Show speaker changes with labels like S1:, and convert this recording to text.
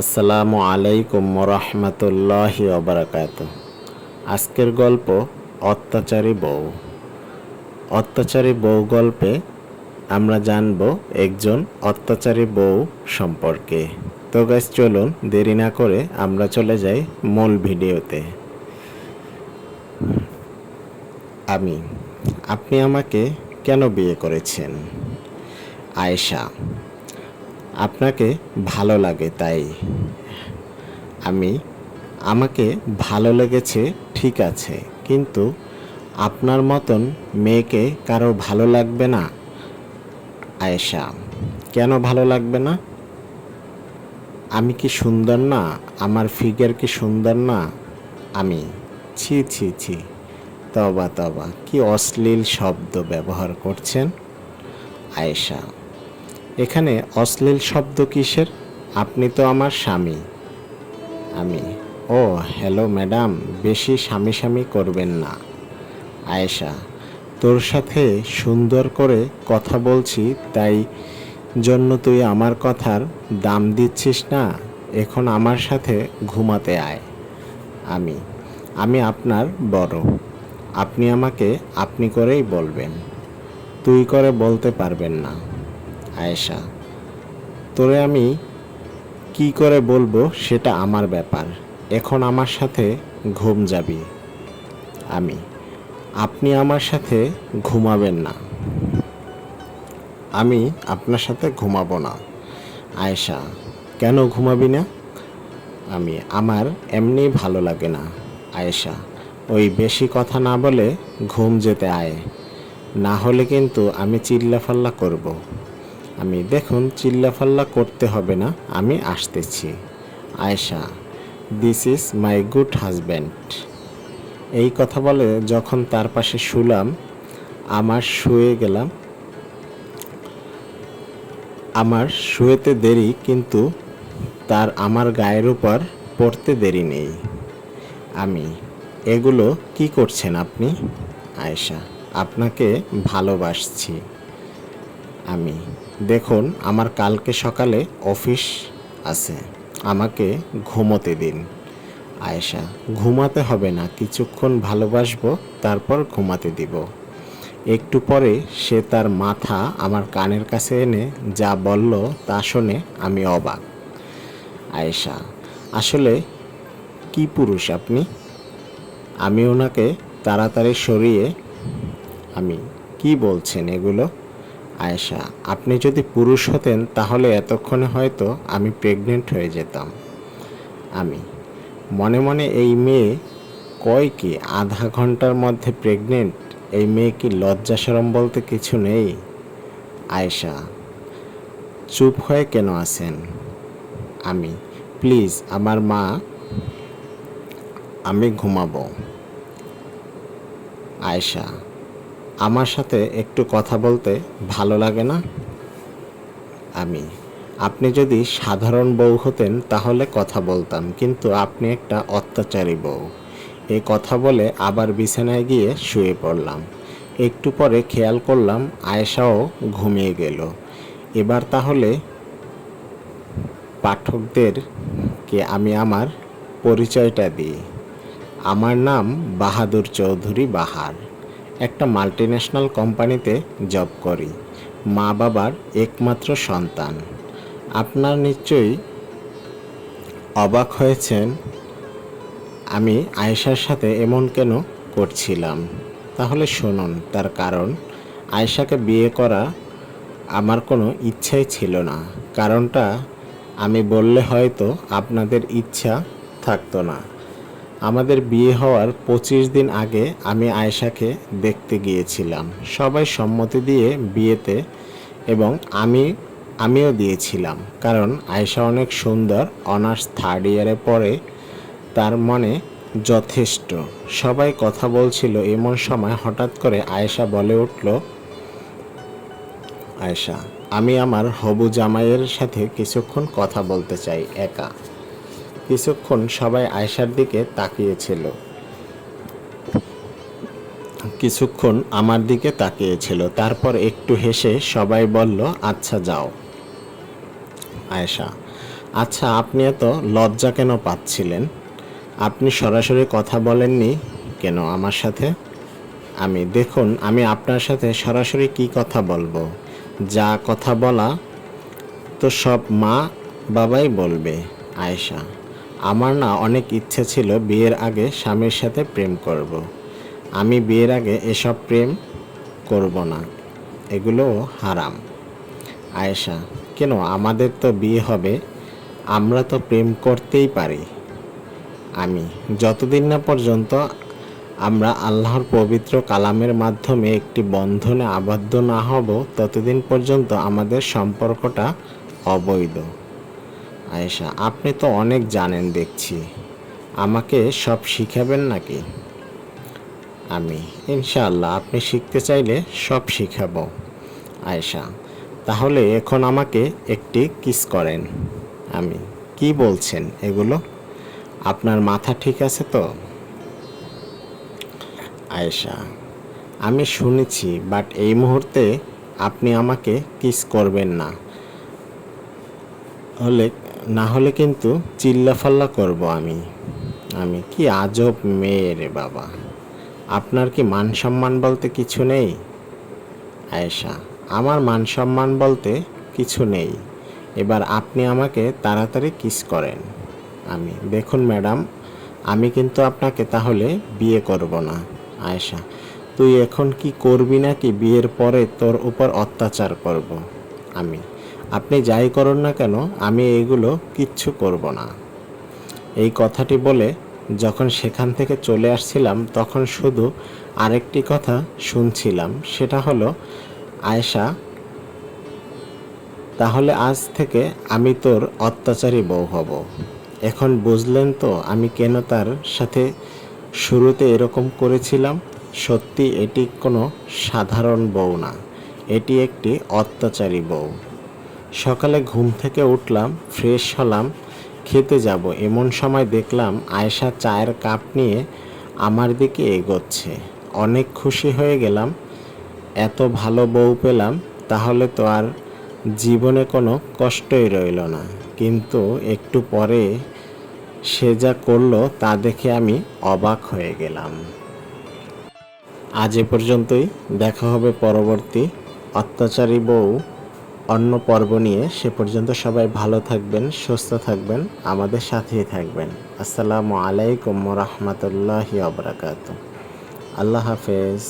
S1: আসসালামু আলাইকুম রহমতুল্লাহ অবরাকাত আজকের গল্প অত্যাচারী বউ। অত্যাচারী বউ গল্পে আমরা জানব একজন অত্যাচারী বউ সম্পর্কে। তো গাছ চলুন দেরি না করে আমরা চলে যাই মূল ভিডিওতে। আমি আপনি আমাকে কেন বিয়ে করেছেন? আয়েশা আপনাকে ভালো লাগে, তাই আমি, আমাকে ভালো লেগেছে, ঠিক আছে, কিন্তু আপনার মতন মেয়েকে কারও ভালো লাগবে না, আয়েশা। কেন ভালো লাগবে না? আমি কি সুন্দর না? আমার ফিগার কি সুন্দর না? আমি, ছি ছি ছি। তবা তবা, কি অশ্লীল শব্দ ব্যবহার করছেন? আয়েশা এখানে অশ্লীল শব্দ কিসের? আপনি তো আমার স্বামী। আমি। ও, হ্যালো ম্যাডাম, বেশি স্বামী স্বামী করবেন না। আয়েশা, তোর সাথে সুন্দর করে কথা বলছি, তাই জন্য তুই আমার কথার দাম দিচ্ছিস না। এখন আমার সাথে ঘুমাতে আয়। আমি। আমি আপনার বড়। আপনি আমাকে আপনি করেই বলবেন। তুই করে বলতে পারবেন না। আয়েশা, তোরে আমি কি করে বলব সেটা আমার ব্যাপার। এখন আমার সাথে ঘুম যাবি। আমি, আপনি আমার সাথে ঘুমাবেন না। আমি আপনার সাথে ঘুমাবো না। আয়েশা, কেন ঘুমাবি না? আমি, আমার এমনি ভালো লাগে না। আয়েশা, ওই বেশি কথা না বলে ঘুম যেতে আয়। না হলে কিন্তু আমি চিল্লাফাল্লা করব। আমি দেখুন, চিল্লাফাল্লা করতে হবে না, আমি আসতেছি। Ayesha this is my good husband এই কথা বলে যখন তার পাশে শুলাম, আমার শুয়ে গেলাম। আমার শুয়েতে দেরি, কিন্তু তার আমার গায়ের উপর পড়তে দেরি নেই। আমি, এগুলো কি করছেন আপনি? আয়েশা, আপনাকে ভালোবাসছি। আমি দেখুন, আমার কালকে সকালে অফিস আছে। আমাকে ঘুমোতে দিন। আয়েশা, ঘুমাতে হবে না, কিছুক্ষণ ভালোবাসবো, তারপর ঘুমাতে দিব। একটু পরে সে তার মাথা আমার কানের কাছে এনে যা বলল তা শুনে আমি অবাক। আয়েশা, আসলে কি পুরুষ আপনি? আমি ওনাকে তাড়াতাড়ি সরিয়ে, আমি, কি বলছেন এগুলো? আয়েশা, আপনি যদি পুরুষ হতেন তাহলে এতক্ষণে হয়তো আমি প্রেগনেন্ট হয়ে যেতাম। আমি, মনে মনে এই মেয়ে কয় কি, আধা ঘণ্টার মধ্যে প্রেগনেন্ট এই মেয়ে কি লজ্জা সরম বলতে কিছু নেই? আয়েশা, চুপ হয়ে কেন আছেন? আমি প্লিজ আমার মা, আমি ঘুমাবো। আয়েশা আমার সাথে একটু কথা বলতে ভালো লাগে না? আমি। আপনি যদি সাধারণ বউ হতেন তাহলে কথা বলতাম, কিন্তু আপনি একটা অত্যাচারী বউ। এই কথা বলে আবার বিছানায় গিয়ে শুয়ে পড়লাম। একটু পরে খেয়াল করলাম আয়েশাও ঘুমিয়ে গেল। এবার তাহলে পাঠকদেরকে আমি আমার পরিচয়টা দিই। আমার নাম বাহাদুর চৌধুরী বাহার। একটা মাল্টিন্যাশনাল কোম্পানিতে জব করি। মা বাবার একমাত্র সন্তান। আপনার নিশ্চয়ই অবাক হয়েছেন, আমি আয়েশার সাথে এমন কেন করছিলাম? তাহলে শুনুন, তার কারণ, আয়েশাকে বিয়ে করা আমার কোনো ইচ্ছাই ছিল না। কারণটা আমি বললে হয়তো আপনাদের ইচ্ছা থাকতো না। আমাদের বিয়ে হওয়ার পঁচিশ দিন আগে আমি আয়েশাকে দেখতে গিয়েছিলাম। সবাই সম্মতি দিয়ে বিয়েতে এবং আমি, আমিও দিয়েছিলাম। কারণ আয়েশা অনেক সুন্দর, অনার্স থার্ড ইয়ারে পড়ে, তার মনে যথেষ্ট। সবাই কথা বলছিল এমন সময় হঠাৎ করে আয়েশা বলে উঠল, আয়েশা, আমি আমার হবু জামাইয়ের সাথে কিছুক্ষণ কথা বলতে চাই, একা। কিছুক্ষণ সবাই আয়েশার দিকে তাকিয়েছিল। কিছুক্ষণ আমার দিকে তাকিয়েছিল, তারপর একটু হেসে সবাই বলল আচ্ছা যাও। আয়েশা আচ্ছা আপনি এত লজ্জা কেন পাচ্ছিলেন? আপনি সরাসরি কথা বলেননি কেন আমার সাথে? আমি, দেখুন, আমি আপনার সাথে সরাসরি কি কথা বলব? যা কথা বলা তো সব মা বাবাই বলবে। আয়েশা আমার না অনেক ইচ্ছে ছিল বিয়ের আগে স্বামীর সাথে প্রেম করব। আমি বিয়ের আগে এসব প্রেম করব না। এগুলো হারাম। আয়েশা, কেন আমাদের তো বিয়ে হবে? আমরা তো প্রেম করতেই পারি। আমি, যতদিন না পর্যন্ত আমরা আল্লাহর পবিত্র কালামের মাধ্যমে একটি বন্ধনে আবদ্ধ না হব, ততদিন পর্যন্ত আমাদের সম্পর্কটা অবৈধ। আয়েশা, আপনি তো অনেক জানেন দেখছি। আমাকে সব শিখাবেন নাকি? আমি, ইনশাআল্লাহ, আপনি শিখতে চাইলে সব শিখাবো। আয়েশা, তাহলে এখন আমাকে একটি কিস করেন। আমি, কি বলছেন এগুলো? আপনার মাথা ঠিক আছে তো? আয়েশা, আমি শুনেছি, বাট এই মুহূর্তে আপনি আমাকে কিস করবেন না। হলে না হলে কিন্তু চিল্লাফাল্লা করব আমি। আমি কি আজব মেয়ে রে বাবা। আপনার কি মান সম্মান বলতে কিছু নেই? আয়েশা, আমার মান সম্মান বলতে কিছু নেই। এবার আপনি আমাকে তাড়াতাড়ি কিস করেন। আমি, দেখুন ম্যাডাম, আমি কিন্তু আপনাকে তাহলে বিয়ে করব না। আয়েশা, তুই এখন কি করবি নাকি বিয়ের পরে তোর উপর অত্যাচার করব? আমি আপনি যাই করুন না কেন, আমি এগুলো কিচ্ছু করব না। এই কথাটি বলে যখন সেখান থেকে চলে আসছিলাম, তখন শুধু আরেকটি কথা শুনছিলাম, সেটা হলো, আয়েশা, তাহলে আজ থেকে আমি তোর অত্যাচারী বউ হব। এখন বুঝলেন তো আমি কেন তার সাথে শুরুতে এরকম করেছিলাম? সত্যি এটি কোনো সাধারণ বউ না। এটি একটি অত্যাচারী বউ। সকালে ঘুম থেকে উঠলাম ফ্রেশ হলাম, খেতে যাব। এমন সময় দেখলাম আয়েশা চায়ের কাপ নিয়ে আমার দিকে এগোচ্ছে। অনেক খুশি হয়ে গেলাম, এত ভালো বউ পেলাম, তাহলে তো আর জীবনে কোনো কষ্টই রইল না। কিন্তু একটু পরে সে যা করল তা দেখে আমি অবাক হয়ে গেলাম। আজ এ পর্যন্তই। দেখা হবে পরবর্তী অত্যাচারী বউ অন্য পর্ব নিয়ে সে পর্যন্ত সবাই ভালো থাকবেন, সুস্থ থাকবেন, আমাদের সাথেই থাকবেন। আসসালামু আলাইকুম রহমতুল্লাহি আবরাকাত আল্লাহ হাফেজ।